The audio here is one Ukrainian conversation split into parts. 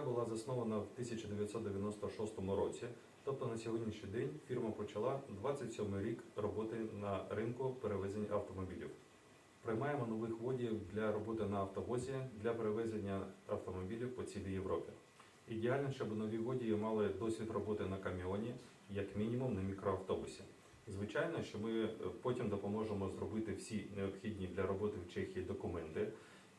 була заснована в 1996 році. Тобто на сьогоднішній день фірма почала 27 рік роботи на ринку перевезень автомобілів. Приймаємо нових водіїв для роботи на автовозі для перевезення автомобілів по цілій Європі. Ідеально, щоб нові водії мали досвід роботи на каміоні, як мінімум на мікроавтобусі. Звичайно, що ми потім допоможемо зробити всі необхідні для роботи в Чехії документи.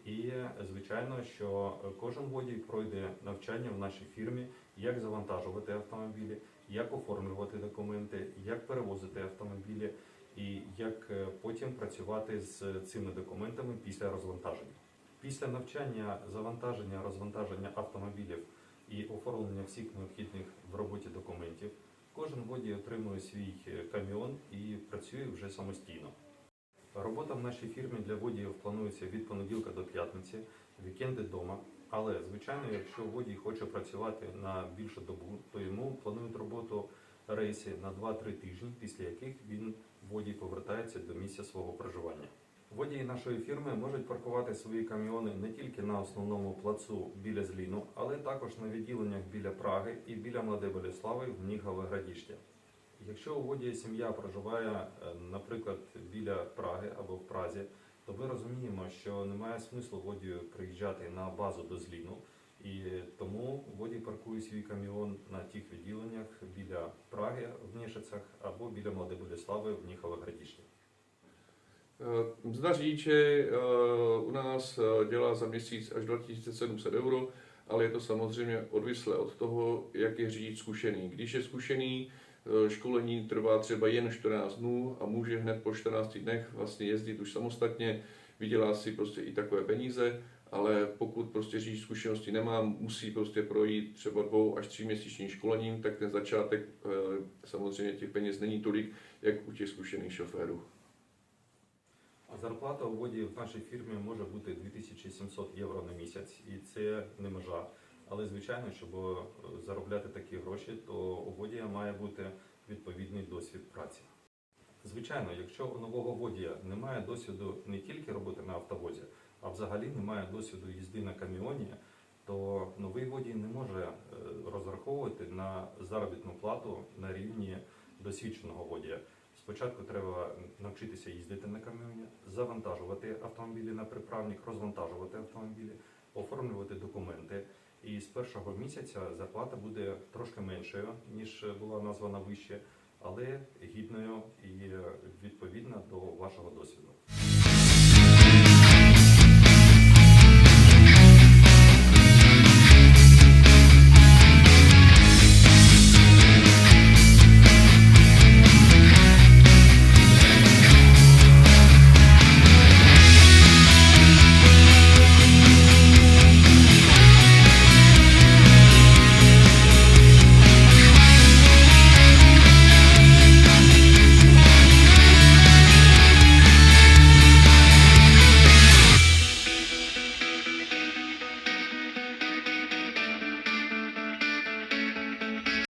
І звичайно, що е, кожен водій пройде навчання в нашій фірмі, як завантажувати автомобілі, як оформлювати документи, як перевозити автомобілі і як е, потім працювати з цими документами після розвантаження. Після навчання завантаження, розвантаження автомобілів і оформлення всіх необхідних в роботі документів, кожен водій отримує свій е, каміон і працює вже самостійно. Робота в нашій фірмі для водіїв планується від понеділка до п'ятниці, вікенди вдома. Але звичайно, якщо водій хоче працювати на більшу добу, то йому планують роботу рейси на 2-3 тижні, після яких він водій повертається до місця свого проживання. Водії нашої фірми можуть паркувати свої каміони не тільки на основному плацу біля Зліну, але також на відділеннях біля Праги і біля Младе Боліслави в Нігове Градіще. Якщо у водія сім'я проживає, е, наприклад, біля Праги або в Празі, то ми розуміємо, що немає смислу водію приїжджати на базу до Зліну, і тому водій паркує свій каміон на тих відділеннях біля Праги в Нішицях або біля Младе Боліслави в. Eh, Mzda řidiče eh, u nás dělá za měsíc až 2700 euro, ale je to samozřejmě odvislé od toho, jak je řidič zkušený. Když je zkušený, školení trvá třeba jen 14 dnů a může hned po 14 dnech vlastně jezdit už samostatně, vydělá si prostě i takové peníze, ale pokud prostě řidič zkušenosti nemá, musí prostě projít třeba dvou až tří měsíčním školením, tak ten začátek eh, samozřejmě těch peněz není tolik, jak u těch zkušených šoférů. А Зарплата у водіїв в нашій фірмі може бути 2700 євро на місяць, і це не межа. Але звичайно, щоб е, заробляти такі гроші, то у водія має бути відповідний досвід праці. Звичайно, якщо у нового водія немає досвіду не тільки роботи на автовозі, а взагалі немає досвіду їзди на каміоні, то новий водій не може е, розраховувати на заробітну плату на рівні досвідченого водія. Спочатку треба навчитися їздити на каміоні, завантажувати автомобілі на приправник, розвантажувати автомобілі, оформлювати документи. І з першого місяця зарплата буде трошки меншою, ніж була названа вище, але гідною і відповідна до вашого досвіду.